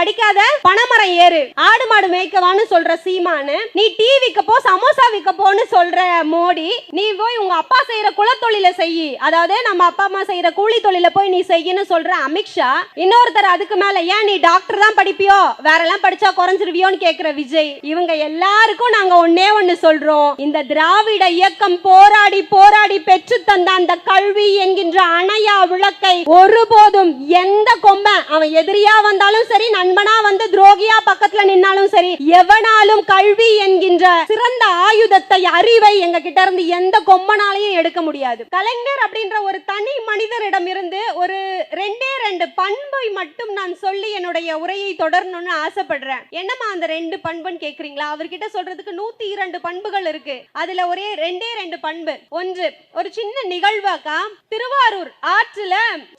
படிக்காத பணமரம் ஏறு. ஆடு மாடு மேய்க்கவான்னு சொல்ற சீமானு நீ டீ விற்க போ சமோசா விற்க போன்னு சொல்ற மோடி நீ போய் உங்க அப்பா செய்யற குலத்தொழில செய்யி. அதாவது நம்ம அப்பா அம்மா செய்யற கூலி தொழில போய் நீ செய்யன்னு சொல்ற அமித்ஷா இன்னொருத்தர் அதுக்கு மேல ஏன் நீ டாக்டர் தான் படிப்பியோ? வேற எல்லாம் படிச்சா குறைஞ்சிருவியோன்னு கேக்குற விஜய். இவங்க எல்லாருக்கும் நாங்க ஒன்னே ஒண்ணு சொல்றோம். இந்த திராவிட இயக்கம் போராடி போராடி பெற்று தந்த அந்த கல்வி என்கின்ற அணையா விளக்கை ஒருபோதும் எந்த கொம்பன் அவன் எதிரியா வந்தாலும் சரி நண்பனா வந்து துரோகியா பக்கத்துல நின்னாலும் சரி எவனாலும் கல்வி என்கின்ற சிறந்த ஆயுதத்தை அறிவை எங்க கிட்ட இருந்து எந்த கொம்பனாலையும் எடுக்க முடியாது. கலைஞர் அப்படின்ற ஒரு தனி மனிதரிடம் இருந்து ஒரு ரெண்டே ரெண்டு பண்பை மட்டும் நான் சொல்லி என்னுடைய உரையை தொடரணும்னு ஆசைப்படுறேன். என்னம்மா அந்த ரெண்டு பண்புன்னு கேக்குறீங்களா? அவர்கிட்ட சொல்றதுக்கு நூத்தி இரண்டு பண்புகள் இருக்கு. அதுல ஒரே ரெண்டே ரெண்டு பண்பு. ஒன்று ஒரு சின்ன நிகழ்வாக்கா? திருவாரூர் ஆற்றுல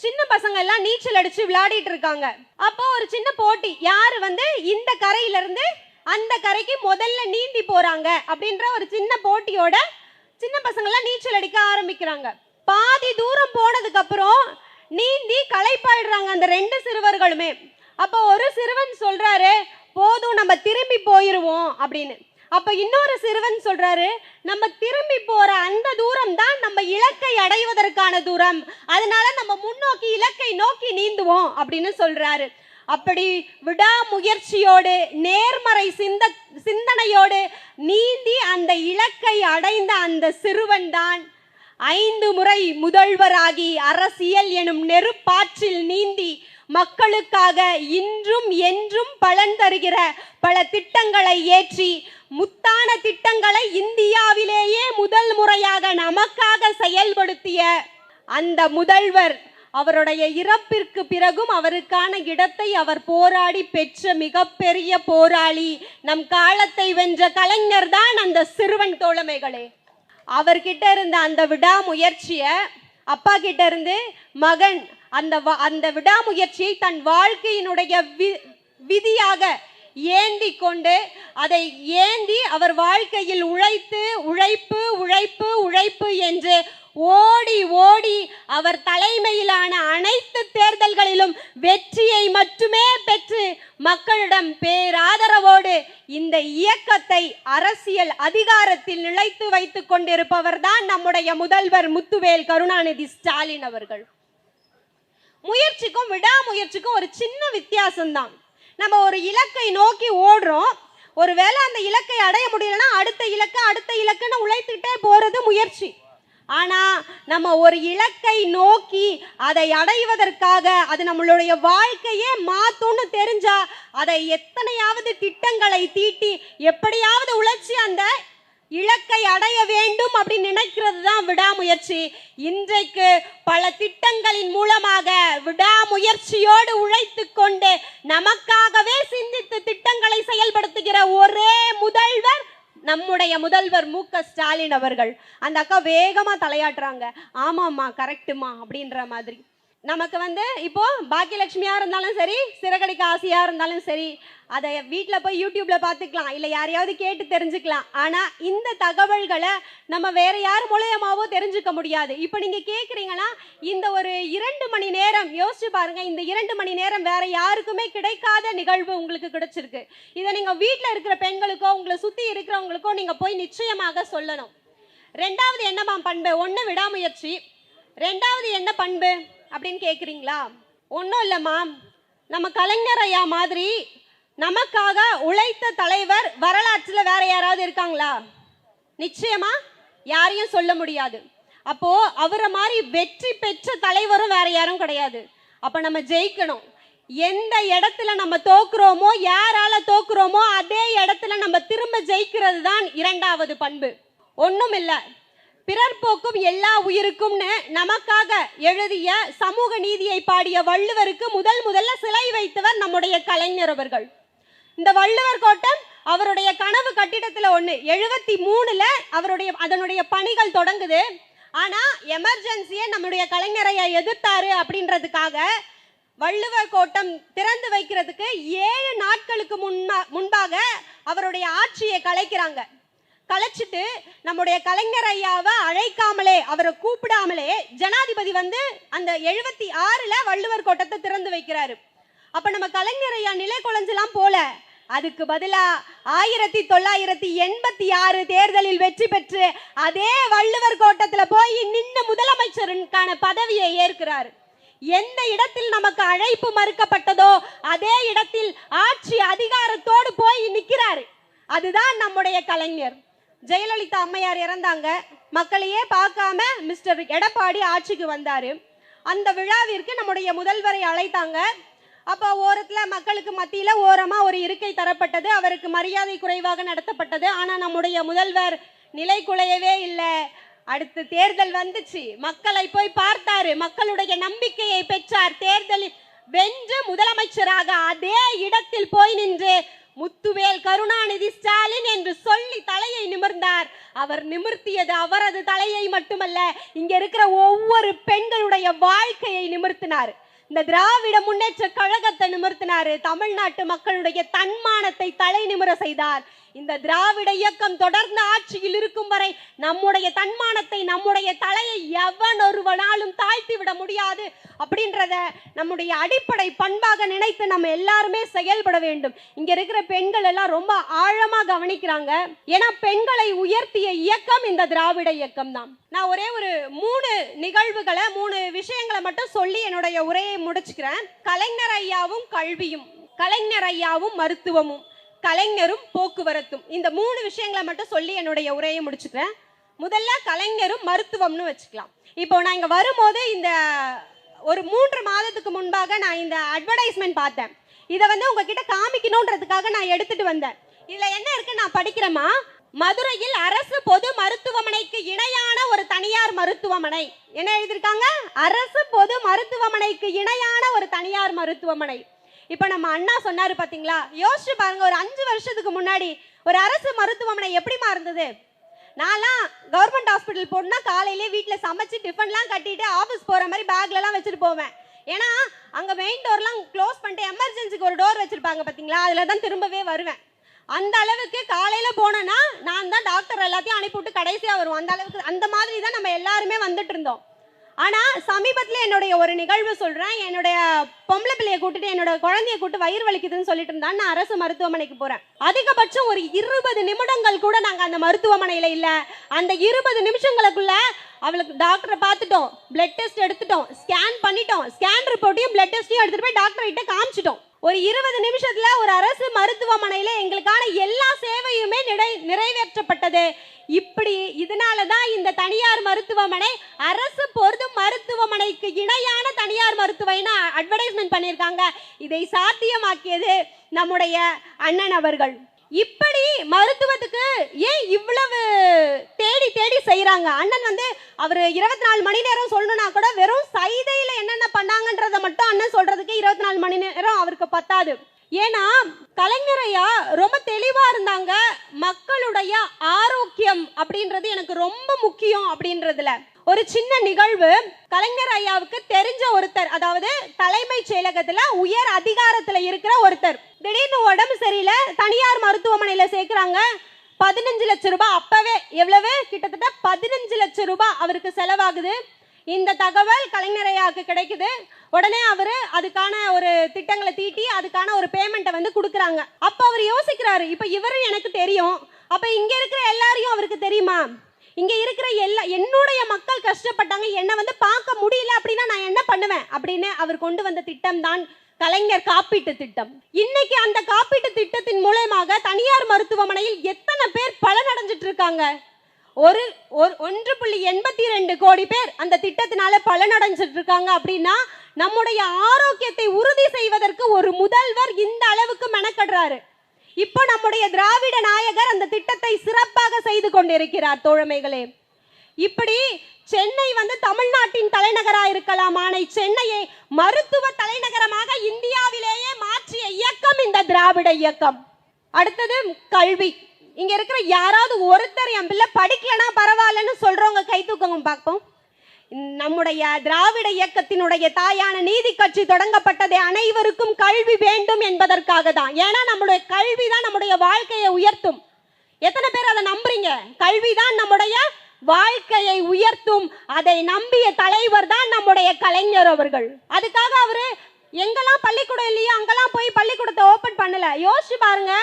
சின்ன பசங்க எல்லாம் நீச்சல் அடிச்சு விளையாடிட்டு இருக்காங்க. அப்போ ஒரு சின்ன போட்டி யார் வந்து இந்த கரையிலிருந்து அந்த கரைக்கு முதல்ல நீந்தி போகிறாங்க அப்படின்ற ஒரு சின்ன போட்டியோட சின்ன பசங்கள்லாம் நீச்சல் அடிக்க ஆரம்பிக்கிறாங்க. பாதி தூரம் போனதுக்கப்புறம் நீந்தி களைப்பாயிடுறாங்க அந்த ரெண்டு சிறுவர்களுமே. அப்போ ஒரு சிறுவன் சொல்கிறாரு போதும் நம்ம திரும்பி போயிடுவோம் அப்படின்னு. அப்போ இன்னொரு சிறுவன் சொல்றாரு நம்ம திரும்பி போற அந்த தூரம் தான் நம்ம இலக்கை அடைவதற்கான தூரம். அதனால நம்ம முன்னோக்கி இலக்கை நோக்கி நீந்துவோம் அப்படின்னு சொல்றாரு. அப்படி விடாமுயற்சியோடு நேர்மறை சிந்த சிந்தனையோடு நீந்தி அந்த இலக்கை அடைந்த அந்த சிறுவன் தான் ஐந்து முறை முதல்வராகி அரசியல் எனும் நெருப்பாற்றில் நீந்தி மக்களுக்காக இன்றும் என்றும் பலன் தருகிற பல திட்டங்களை ஏற்றி முத்தான திட்டங்களை இந்தியாவிலேயே முதல் முறையாக நமக்காக செயல்படுத்திய அந்த முதல்வர் அவருடைய இறப்பிற்கு பிறகும் அவருக்கான இடத்தை அவர் போராடி பெற்ற மிகப்பெரிய போராளி நம் காலத்தை வென்ற கலைஞர் தான் அந்த சிறுவன் தோழமைகளே. அவர்கிட்ட இருந்த அந்த விடாமுயற்சிய அப்பா கிட்ட இருந்து மகன் அந்த அந்த விடாமுயற்சியை தன் வாழ்க்கையினுடைய வி- விதியாக ஏந்தி கொண்டு அதை ஏந்தி அவர் வாழ்க்கையில் உழைத்து உழைப்பு உழைப்பு உழைப்பு என்று ஓடி ஓடி அவர் தலைமையிலான அனைத்து தேர்தல்களிலும் வெற்றியை மட்டுமே பெற்று மக்களிடம் பேராதரவோடு இந்த இயக்கத்தை அரசியல் அதிகாரத்தில் நிலைத்து வைத்துக் கொண்டிருப்பவர் தான் நம்முடைய முதல்வர் முத்துவேல் கருணாநிதி ஸ்டாலின் அவர்கள். முயற்சிக்கும் விடாமுயற்சிக்கும் ஒரு சின்ன வித்தியாசம்தான். நம்ம ஒரு இலக்கை நோக்கி ஓடுறோம். ஒருவேளை அந்த இலக்கை அடைய முடியலன்னா அடுத்த இலக்கு அடுத்த இலக்குன்னு உழைத்துக்கிட்டே போறது முயற்சி. ஆனால் நம்ம ஒரு இலக்கை நோக்கி அதை அடைவதற்காக அது நம்மளுடைய வாழ்க்கையே மாத்தும்னு தெரிஞ்சா அதை எத்தனையாவது திட்டங்களை தீட்டி எப்படியாவது உழைச்சி அந்த இலக்கை அடைய வேண்டும் அப்படின்னு நினைக்கிறது தான் விடாமுயற்சி. இன்றைக்கு பல திட்டங்களின் மூலமாக விடாமுயற்சியோடு உழைத்து கொண்டு நமக்காகவே சிந்தித்து திட்டங்களை செயல்படுத்துகிற ஒரே முதல்வர் நம்முடைய முதல்வர் மு க ஸ்டாலின் அவர்கள். அந்த அக்கா வேகமா தலையாட்டுறாங்க. ஆமாம்மா கரெக்டுமா அப்படின்ற மாதிரி. நமக்கு வந்து இப்போ பாக்கியலட்சுமியா இருந்தாலும் சரி சிறகடிக்க ஆசையா இருந்தாலும் சரி அதை வீட்டில் போய் யூடியூப்ல பார்த்துக்கலாம் இல்லை யாரையாவது கேட்டு தெரிஞ்சுக்கலாம். ஆனா இந்த தகவல்களை நம்ம வேற யார் மூலயமாவோ தெரிஞ்சுக்க முடியாது. இப்போ நீங்க கேட்குறீங்கன்னா இந்த ஒரு இரண்டு மணி நேரம் யோசிச்சு பாருங்க இந்த இரண்டு மணி நேரம் வேற யாருக்குமே கிடைக்காத நிகழ்வு உங்களுக்கு கிடைச்சிருக்கு. இதை நீங்க வீட்டில் இருக்கிற பெண்களுக்கோ உங்களை சுத்தி இருக்கிறவங்களுக்கோ நீங்க போய் நிச்சயமாக சொல்லணும். ரெண்டாவது என்னமா பண்பு? ஒன்று விடாமுயற்சி. ரெண்டாவது என்ன பண்பு? அப்படின்னு கேட்குறீங்களா ஒன்றும் இல்லைம்மா நம்ம கலைஞர் ஐயா மாதிரி நமக்காக உழைத்த தலைவர் வரலாற்றில் வேற யாராவது இருக்காங்களா? நிச்சயமா யாரையும் சொல்ல முடியாது. அப்போ அவரை மாதிரி வெற்றி பெற்ற தலைவரும் வேற யாரும் கிடையாது. அப்ப நம்ம ஜெயிக்கணும். எந்த இடத்துல நம்ம தோக்குறோமோ யாரால தோக்குறோமோ அதே இடத்துல நம்ம திரும்ப ஜெயிக்கிறது தான் இரண்டாவது பண்பு. ஒன்றும் இல்லை. பிறர்போக்கும் எல்லா உயிருக்கும்னு நமக்காக எழுதிய சமூக நீதியை பாடிய வள்ளுவருக்கு முதல் முதல்ல சிலை வைத்தவர் நம்முடைய கலைஞர் அவர்கள். இந்த வள்ளுவர் கோட்டம் அவருடைய கனவு கட்டிடத்துல ஒண்ணு. எழுபத்தி மூணுல அவருடைய அதனுடைய பணிகள் தொடங்குது. ஆனா எமர்ஜென்சியை நம்முடைய கலைஞரையா எதிர்த்தாரு அப்படின்றதுக்காக வள்ளுவர் கோட்டம் திறந்து வைக்கிறதுக்கு ஏழு நாட்களுக்கு முன்னா முன்பாக அவருடைய ஆட்சியை கலைக்கிறாங்க. கலைச்சிட்டு நம்முடைய கலைஞர் ஐயாவை அழைக்காமலே அவரை கூப்பிடாமலே ஜனாதிபதி வந்து அந்த எழுபத்தி ஆறுல வள்ளுவர் கோட்டத்தை திறந்து வைக்கிறாரு. அப்ப நம்ம கலைஞர் ஐயா நிலை குலைஞ்செல்லாம் போல. அதுக்கு பதிலா ஆயிரத்தி தொள்ளாயிரத்தி எண்பத்தி ஆறு தேர்தலில் வெற்றி பெற்று அதே வள்ளுவர் கோட்டத்துல போய் நின்று முதலமைச்சருக்கான பதவியை ஏற்கிறார். எந்த இடத்தில் நமக்கு அழைப்பு மறுக்கப்பட்டதோ அதே இடத்தில் ஆட்சி அதிகாரத்தோடு போய் நிற்கிறாரு அதுதான் நம்முடைய கலைஞர். ஜெயலலிதா அம்மையார் இறந்தாங்க. மக்களையே பார்க்காம மிஸ்டர் எடப்பாடி ஆட்சிக்கு வந்தார். அந்த விழாவிற்கு நம்முடைய முதல்வரை அழைத்தாங்க. அப்போ ஓரத்தில் மக்களுக்கு மத்தியில் ஓரமாக ஒரு இருக்கை தரப்பட்டது. அவருக்கு மரியாதை குறைவாக நடத்தப்பட்டது. ஆனால் நம்முடைய முதல்வர் நிலை குலையவே இல்லை. அடுத்து தேர்தல் வந்துச்சு. மக்களை போய் பார்த்தாரு. மக்களுடைய நம்பிக்கையை பெற்றார். தேர்தலில் வென்று முதலமைச்சராக அதே இடத்தில் போய் நின்று முத்துவேல் கருணாநிதி ஸ்டாலின் என்று சொல்லி தலையை நிமிர்ந்தார். அவர் நிமிர்த்தியது அவரது தலையை மட்டுமல்ல இங்க இருக்கிற ஒவ்வொரு பெண்களுடைய வாழ்க்கையை நிமிர்த்தினார். இந்த திராவிட முன்னேற்ற கழகத்தை நிமிர்த்தினாரு. தமிழ்நாட்டு மக்களுடைய தன்மானத்தை தலை நிமிர செய்தார். இந்த திராவிட இயக்கம் தொடர்ந்து ஆட்சியில் இருக்கும் வரை நம்முடைய தன்மானத்தை நம்முடைய தலையை எவன் ஒருவனாலும் தாழ்த்தி விட முடியாது அப்படின்றத நம்முடைய அடிப்படை பண்பாக நினைத்து நம்ம எல்லாருமே செயல்பட வேண்டும். இங்க இருக்கிற பெண்கள் எல்லாம் ரொம்ப ஆழமா கவனிக்கிறாங்க. ஏன்னா பெண்களை உயர்த்திய இயக்கம் இந்த திராவிட இயக்கம் தான். நான் ஒரே ஒரு மூணு நிகழ்வுகளை மூணு விஷயங்களை மட்டும் சொல்லி என்னுடைய உரையை முடிச்சுக்கிறேன். கலைஞர் ஐயாவும் கல்வியும் கலைஞர் ஐயாவும் மருத்துவமும். கலைஞரும் போக்குவரத்தும். இந்த மூணு விஷயங்களை மட்டும் சொல்லி என்னுடைய உரையை முடிச்சுக்கிறேன். முதல்ல கலைஞரும் மருத்துவம்னு வச்சுக்கலாம். இப்போ நான் இங்கே வரும்போது இந்த ஒரு மூன்று மாதத்துக்கு முன்பாக நான் இந்த அட்வர்டைஸ்மெண்ட் பார்த்தேன். இதை வந்து உங்ககிட்ட காமிக்கணுன்றதுக்காக நான் எடுத்துட்டு வந்தேன். இதுல என்ன இருக்கு? நான் படிக்கிறேமா மதுரையில் அரசு பொது மருத்துவமனைக்கு இணையான ஒரு தனியார் மருத்துவமனை. என்ன எழுதியிருக்காங்க? அரசு பொது மருத்துவமனைக்கு இணையான ஒரு தனியார் மருத்துவமனை. இப்போ நம்ம அண்ணா சொன்னார் பார்த்தீங்களா யோசிச்சு பாருங்க ஒரு அஞ்சு வருஷத்துக்கு முன்னாடி ஒரு அரசு மருத்துவமனை எப்படிமா இருந்தது? நான்லாம் கவர்மெண்ட் ஹாஸ்பிட்டல் போனா காலையிலே வீட்டில் சமைச்சு டிஃபன்லாம் கட்டிட்டு ஆஃபீஸ் போகிற மாதிரி பேக்லலாம் வச்சுட்டு போவேன். ஏன்னா அங்கே மெயின் டோர்லாம் க்ளோஸ் பண்ணிட்டு எமர்ஜென்சிக்கு ஒரு டோர் வச்சுருப்பாங்க பார்த்தீங்களா அதில் தான் திரும்பவே வருவேன். அந்த அளவுக்கு காலையில் போனேன்னா நான் தான் டாக்டர் எல்லாத்தையும் அனுப்பிவிட்டு கடைசியாக வருவோம் அந்த அளவுக்கு அந்த மாதிரி தான் நம்ம எல்லாருமே வந்துட்டு இருந்தோம். ஆனால் சமீபத்தில் என்னுடைய ஒரு நிகழ்வு சொல்கிறேன் என்னுடைய பொம்பளை பிள்ளைய கூட்டிட்டு என்னோட குழந்தைய கூட்டு வயிறு வலிக்குதுன்னு சொல்லிட்டு இருந்தான் நான் அரசு மருத்துவமனைக்கு போகிறேன் அதிகபட்சம் ஒரு இருபது நிமிடங்கள் கூட நாங்கள் அந்த மருத்துவமனையில் இல்லை. அந்த இருபது நிமிஷங்களுக்குள்ள அவளுக்கு டாக்டரை பார்த்துட்டோம். பிளட் டெஸ்ட் எடுத்துட்டோம். ஸ்கேன் பண்ணிட்டோம். ஸ்கேன் ரிப்போர்ட்டையும் பிளட் டெஸ்ட்டையும் எடுத்துட்டு போய் டாக்டர் கிட்ட காமிச்சிட்டோம். ஒரு இருபது நிமிஷத்துல ஒரு அரசு மருத்துவமனையில எங்களுக்கான எல்லா சேவையுமே நிறை நிறைவேற்றப்பட்டது. இப்படி இதனால தான் இந்த தனியார் மருத்துவமனை அரசு பொது மருத்துவமனைக்கு இணையான தனியார் மருத்துவமனை அட்வர்டைஸ்மெண்ட் பண்ணியிருக்காங்க. இதை சாத்தியமாக்கியது நம்முடைய அண்ணன் அவர்கள். இப்படி மருத்துவத்துக்கு ஏன் இவ்வளவு தேடி தேடி செய்கிறாங்க அண்ணன் வந்து அவர் இருபத்தி நாலு மணி நேரம் சொல்லணும்னா கூட வெறும் சைதையில் என்னென்ன பண்ணாங்கன்றத மட்டும் அண்ணன் சொல்கிறதுக்கு இருபத்தி நாலு மணி நேரம் அவருக்கு பத்தாது. ஏன்னா கலைஞர் ஐயா ரொம்ப தெளிவா இருந்தாங்க மக்களுடைய ஆரோக்கியம் அப்படின்றது எனக்கு ரொம்ப முக்கியம் அப்படின்றதுல. ஒரு சின்ன நிகழ்வு கலைஞர் ஐயாவுக்கு தெரிஞ்ச ஒருத்தர் அதாவது தலைமைச் செயலகத்துல உயர் அதிகாரத்துல இருக்கிற ஒருத்தர். திடீர்னு உடம்பு சரியில்லை தனியார் மருத்துவமனையில சேர்க்கிறாங்க. பதினஞ்சு லட்சம் ரூபாய் அப்பவே எவ்வளவு? கிட்டத்தட்ட பதினஞ்சு லட்சம் ரூபாய் அவருக்கு செலவாகுது. இந்த தகவல் கலைஞரையாவுக்கு கிடைக்குது. உடனே அவர் அதுக்கான ஒரு திட்டங்களை தீட்டி அதுக்கான ஒரு பேமெண்ட்டை வந்து கொடுக்குறாங்க. அப்போ அவர் யோசிக்கிறாரு இப்போ இவரும் எனக்கு தெரியும். அப்போ இங்கே இருக்கிற எல்லாரையும் அவருக்கு தெரியுமா? இங்கே இருக்கிற எல்லா என்னுடைய மக்கள் கஷ்டப்பட்டாங்க என்னை வந்து பார்க்க முடியல அப்படின்னா நான் என்ன பண்ணுவேன்? அப்படின்னு அவர் கொண்டு வந்த திட்டம் தான் கலைஞர் காப்பீட்டு திட்டம். இன்னைக்கு அந்த காப்பீட்டு திட்டத்தின் மூலயமாக தனியார் மருத்துவமனையில் எத்தனை பேர் பலனடைஞ்சிட்டு இருக்காங்க? ஒரு ஒரு ஒன்று புள்ளி எண்பத்தி ரெண்டு கோடி பேர் அந்த திட்டத்தினால பலனடைஞ்சிட்டு இருக்காங்க அப்படின்னா நம்முடைய ஆரோக்கியத்தை உறுதி செய்வதற்கு ஒரு முதல்வர் இந்த அளவுக்கு மெனக்கடுறாரு. இப்போ நம்முடைய திராவிட நாயகர் அந்த திட்டத்தை சிறப்பாக செய்து கொண்டிருக்கிறார் தோழமைகளே. இப்படி சென்னை வந்து தமிழ்நாட்டின் தலைநகரா இருக்கலாம் ஆனால் சென்னையை மருத்துவ தலைநகரமாக இந்தியாவிலேயே மாற்றிய இயக்கம் இந்த திராவிட இயக்கம். அடுத்தது கல்வி. இங்க இருக்கிற யாராவது ஒருத்தர் என் பிள்ளை படிக்கலனா பரவாயில்லன்னு சொல்றவங்க கை தூக்கங்க பார்ப்போம். நம்முடைய திராவிட இயக்கத்தினுடைய தாயான நீதி கட்சி தொடங்கப்பட்டது அனைவருக்கும் கல்வி வேண்டும் என்பதற்காக தான். ஏன்னா நம்முடைய கல்வி தான் நம்முடைய வாழ்க்கையை உயர்த்தும். எத்தனை பேர் அதை நம்புறீங்க? கல்வி தான் நம்முடைய வாழ்க்கையை உயர்த்தும். அதை நம்பிய தலைவர் தான் நம்முடைய கலைஞர் அவர்கள். அதுக்காக அவரு எங்கெல்லாம் பள்ளிக்கூடம் இல்லையோ அங்கெல்லாம் போய் பள்ளிக்கூடத்தை ஓபன் பண்ணல. யோசிச்சு பாருங்க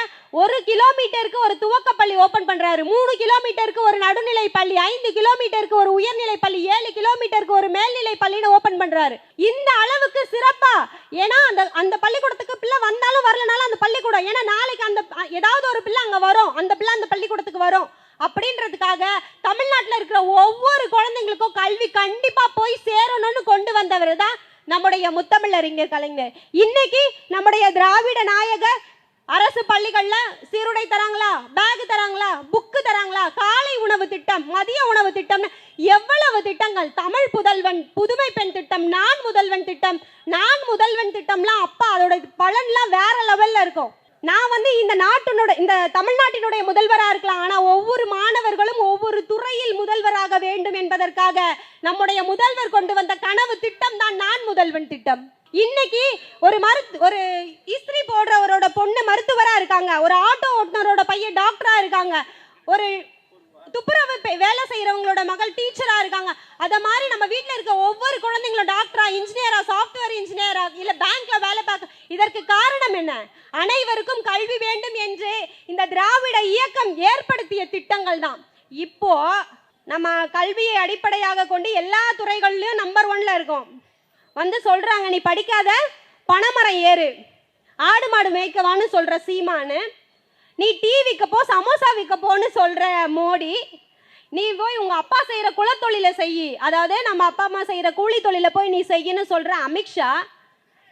ஒரு கிலோமீட்டருக்கு ஒரு துவக்க பள்ளி ஓபன் பண்றாரு. மூணு கிலோமீட்டருக்கு ஒரு நடுநிலை பள்ளி ஐந்து கிலோமீட்டருக்கு ஒரு உயர்நிலை பள்ளி ஏழு கிலோமீட்டருக்கு ஒரு மேல்நிலை பள்ளின்னு ஓபன் பண்றாரு. இந்த அளவுக்கு சிறப்பா ஏன்னா அந்த அந்த பள்ளிக்கூடத்துக்கு பிள்ளை வந்தாலும் வரலனாலும் அந்த பள்ளிக்கூடம் ஏன்னா நாளைக்கு அந்த ஏதாவது ஒரு பிள்ளை அங்க வரும் அந்த பிள்ளை அந்த பள்ளிக்கூடத்துக்கு வரும். அப்படின்றதுக்காக தமிழ்நாட்டில் இருக்கிற ஒவ்வொரு குழந்தைங்களுக்கும் கல்வி கண்டிப்பா போய் சேரணும்னு கொண்டு வந்தவர் தான் நம்முடைய முத்தமிழறிஞர் கலைஞர். இன்னைக்கு நம்முடைய திராவிட நாயகர் அரசு பள்ளிகள்ல சீருடை தராங்களா பேக் தராங்களா புக்கு தராங்களா காலை உணவு திட்டம் மதிய உணவு திட்டம்னு எவ்வளவு திட்டங்கள். தமிழ் புதல்வன் புதுமை பெண் திட்டம் நான் முதல்வன் திட்டம் நான் முதல்வன் திட்டம்லாம் அப்பா அதோட பலன்லாம் வேற லெவல்ல இருக்கும். நான் வந்து இந்த நாட்டினோட இந்த தமிழ்நாட்டினுடைய முதல்வராக இருக்கலாம். ஆனால் ஒவ்வொரு மாணவர்களும் ஒவ்வொரு துறையில் முதல்வராக வேண்டும் என்பதற்காக நம்முடைய முதல்வர் கொண்டு வந்த கனவு திட்டம் தான் நான் முதல்வன் திட்டம். இன்னைக்கு ஒரு மருத்து ஒரு இஸ்திரி போடுறவரோட பொண்ணு மருத்துவராக இருக்காங்க. ஒரு ஆட்டோ ஓட்டுநரோட பையன் டாக்டராக இருக்காங்க. ஒரு துப்புரவு வேலை செய்யறவங்களோட மகள் டீச்சரா இருக்காங்க. அத மாதிரி நம்ம வீட்ல இருக்க ஒவ்வொரு குழந்தைங்களும் டாக்டரா இன்ஜினியரா சாஃப்ட்வேர் இன்ஜினியரா இல்ல பேங்க்ல வேலை பார்க்க இதற்கு காரணம் என்ன? அனைவருக்கும் கல்வி வேண்டும் என்று இந்த திராவிட இயக்கம் ஏற்படுத்திய திட்டங்கள் தான். இப்போ நம்ம கல்வியை அடிப்படையாக கொண்டு எல்லா துறைகள்லயும் நம்பர் ஒன்ல இருக்கும். வந்து சொல்றாங்க நீ படிக்காத பனைமரம் ஏறு. ஆடு மாடு மேய்க்கவான்னு சொல்ற சீமானு. நீ டீ விற்க போ சமோசா விற்க போன்னு சொல்ற மோடி நீ போய் உங்க அப்பா செய்யற குலத்தொழிலை செய் அதாவது நம்ம அப்பா அம்மா செய்யற கூலி தொழிலை போய் நீ செய்யன்னு சொல்ற அமித்ஷா.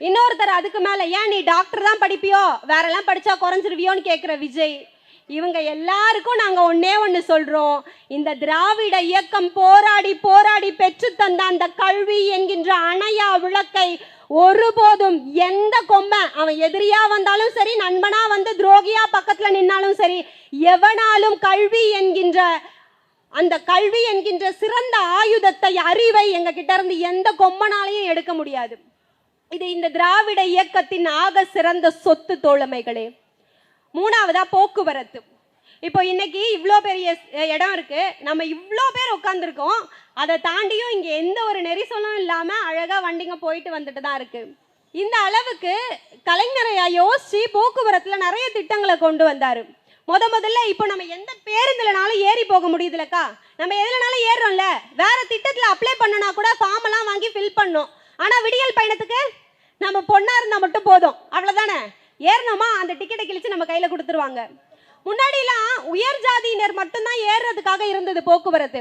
இன்னொருத்தர் அதுக்கு மேல ஏன் நீ டாக்டர் தான் படிப்பியோ? வேற எல்லாம் படிச்சா குறைஞ்சிருவியோன்னு கேக்குற விஜய். இவங்க எல்லாருக்கும் நாங்க ஒன்றே ஒண்ணு சொல்றோம். இந்த திராவிட இயக்கம் போராடி போராடி பெற்று தந்த அந்த கல்வி என்கின்ற அணையா விளக்கை ஒருபோதும் எந்த கொம்பை அவன் எதிரியா வந்தாலும் சரி நண்பனா வந்து துரோகியா பக்கத்துல நின்னாலும் சரி எவனாலும் கல்வி என்கின்ற அந்த கல்வி என்கின்ற சிறந்த ஆயுதத்தை அறிவை எங்க கிட்ட இருந்து எந்த கொம்பனாலையும் எடுக்க முடியாது. இது இந்த திராவிட இயக்கத்தின் ஆக சிறந்த சொத்து தோழமைகளே. மூணாவதா போக்குவரத்து. இப்போ இன்னைக்கு இவ்வளோ பெரிய இடம் இருக்கு. நம்ம இவ்வளோ பேர் உட்காந்துருக்கோம் அதை தாண்டியும் இங்கே எந்த ஒரு நெரிசலும் இல்லாமல் அழகாக வண்டிங்க போயிட்டு வந்துட்டு தான் இருக்கு. இந்த அளவுக்கு கலைஞரையா யோசிச்சு போக்குவரத்தில் நிறைய திட்டங்களை கொண்டு வந்தார். முத முதல்ல இப்போ நம்ம எந்த பேருந்துலனாலும் ஏறி போக முடியுதுலக்கா? நம்ம எதுலனாலும் ஏறுறோம்ல. வேற திட்டத்தில் அப்ளை பண்ணனா கூட ஃபார்ம் எல்லாம் வாங்கி ஃபில் பண்ணோம். ஆனால் விடியல் பயணத்துக்கு நம்ம பொண்ணாக இருந்தால் மட்டும் போதும். அவ்வளோதானே ஏறணுமா? அந்த டிக்கெட்டை கிழிச்சு நம்ம கையில் கொடுத்துருவாங்க. முன்னாடிலாம் உயர் ஜாதியினர் மட்டும்தான் ஏறுறதுக்காக இருந்தது போக்குவரத்து.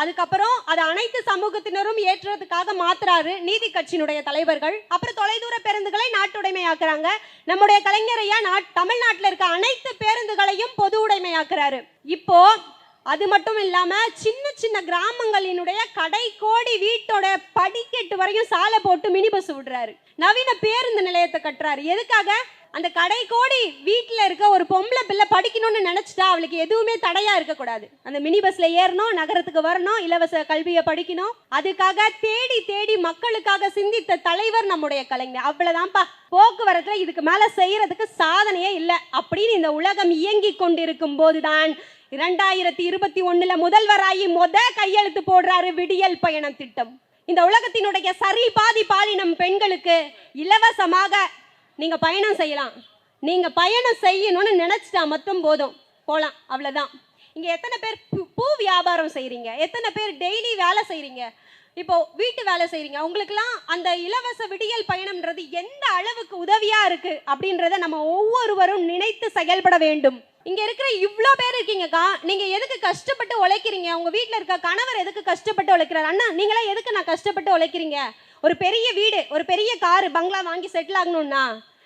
அதுக்கப்புறம் அது அனைத்து சமூகத்தினரும் ஏற்றுறதுக்காக மாத்துறாரு நீதி கட்சியினுடைய தலைவர்கள். அப்புறம் தொலைதூர பேருந்துகளை நாட்டுடைமையாக்குறாங்க. நம்முடைய கலைஞரையா நாட் தமிழ்நாட்டில் இருக்க அனைத்து பேருந்துகளையும் பொது உடைமையாக்குறாரு. இப்போ அது மட்டும் இல்லாம சின்ன சின்ன கிராமங்களினுடைய கடை கோடி வீட்டோட படிக்கட்டு வரையும் சாலை போட்டு மினி பஸ் விடுறாரு. நவீன பேருந்து நிலையத்தை கட்டுறாரு. எதுக்காக? அந்த கடை கோடி வீட்டில் இருக்க ஒரு பொம்பளை பிள்ளை படிக்கணும்னு நினச்சிட்டா அவளுக்கு எதுவுமே தடையாக இருக்கக்கூடாது. அந்த மினி பஸ்ல ஏறணும் நகரத்துக்கு வரணும் இலவச கல்வியை படிக்கணும். அதுக்காக தேடி தேடி மக்களுக்காக சிந்தித்த தலைவர் நம்முடைய கலைஞர். அவ்வளோதான்ப்பா போக்குவரத்தில் இதுக்கு மேலே செய்கிறதுக்கு சாதனையே இல்லை. அப்படின்னு இந்த உலகம் இயங்கி கொண்டிருக்கும் போதுதான் இரண்டாயிரத்தி இருபத்தி ஒன்றில் முதல்வராகி முத கையெழுத்து போடுறாரு விடியல் பயணம் திட்டம். இந்த உலகத்தினுடைய சரி பாதி பாலினம் பெண்களுக்கு இலவசமாக நீங்கள் பயணம் செய்யலாம். நீங்கள் பயணம் செய்யணும்னு நினச்சிட்டா மட்டும் போதும். போகலாம் அவ்வளோதான் இங்கே எத்தனை பேர் பூ- பூ வியாபாரம் செய்கிறீங்க எத்தனை பேர் டெய்லி வேலை செய்கிறீங்க இப்போ வீட்டு வேலை செய்கிறீங்க உங்களுக்குலாம் அந்த இலவச விடியல் பயணம்ன்றது எந்த அளவுக்கு உதவியாக இருக்குது அப்படின்றத நம்ம ஒவ்வொருவரும் நினைத்து செயல்பட வேண்டும். இங்க இருக்கிற இவ்வளோ பேர் இருக்கீங்கக்கா. நீங்க எதுக்கு கஷ்டப்பட்டு உழைக்கிறீங்க? உங்க வீட்டில் இருக்க கணவர் எதுக்கு கஷ்டப்பட்டு உழைக்கிறார்? அண்ணா நீங்களே எதுக்கு நான் கஷ்டப்பட்டு உழைக்கிறீங்க? ஒரு பெரிய வீடு ஒரு பெரிய காரு பங்களா வாங்கி செட்டில் ஆகணும்னா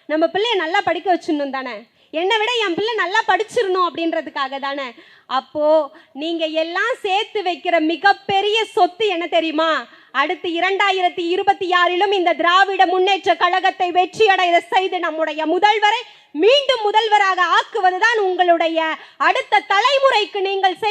நம்ம பிள்ளைய நல்லா படிக்க வச்சிடணும் தானே? என்னை விட என் பிள்ளை நல்லா படிச்சிடணும் அப்படின்றதுக்காக தானே? அப்போ நீங்க எல்லாம் சேர்த்து வைக்கிற மிகப்பெரிய சொத்து என்ன தெரியுமா? அடுத்து இரண்டாயிரத்தி இருபத்தி ஆறிலும் இந்த திராவிட முன்னேற்ற கழகத்தை வெற்றியடைய செய்து நம்முடைய முதல்வரை மீண்டும் முதல்வராக ஆக்குவதுதான் உங்களுடைய அடுத்த தலைமுறைக்கு நீங்கள் செய்